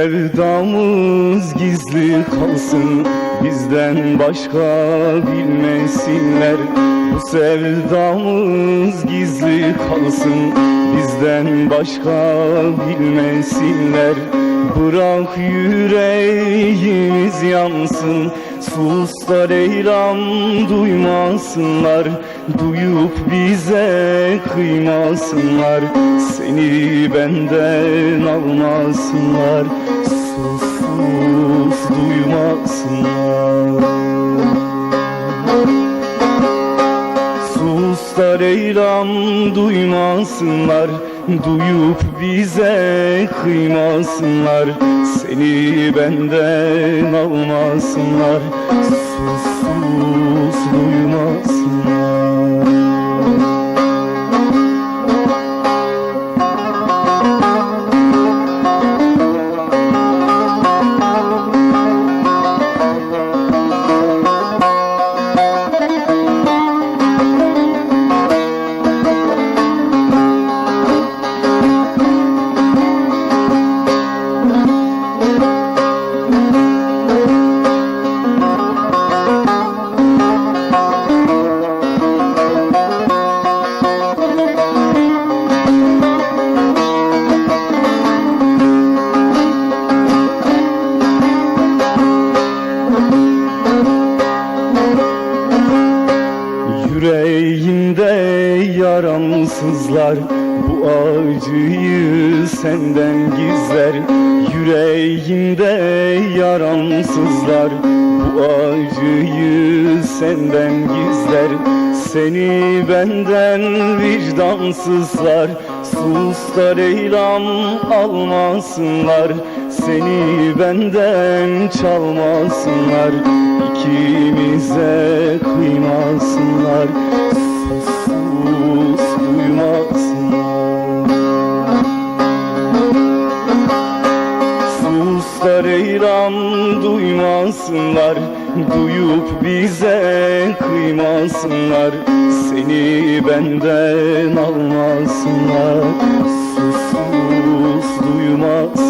Sevdamız gizli kalsın Bizden başka bilmesinler. Bu sevdamız gizli kalsın Bizden başka bilmesinler. Bırak yüreğimiz yansın Sus da Leyla'm duymasınlar Duyup bize kıymasınlar. Seni benden almasınlar Sus sus duymasınlar. Sus da Leyla'm duymasınlar Duyup bize kıymasınlar Seni benden almasınlar Sus sus duymasınlar Yüreğimde yaramsızlar Bu acıyı senden gizler Yüreğimde yaramsızlar Bu acıyı senden gizler Seni benden vicdansızlar. Sus da Leyla'm almasınlar Seni benden çalmasınlar. İkimize kıymasınlar Leyla'm duymasınlar Duyup bize kıymasınlar. Seni benden almasınlar Sus sus duymasınlar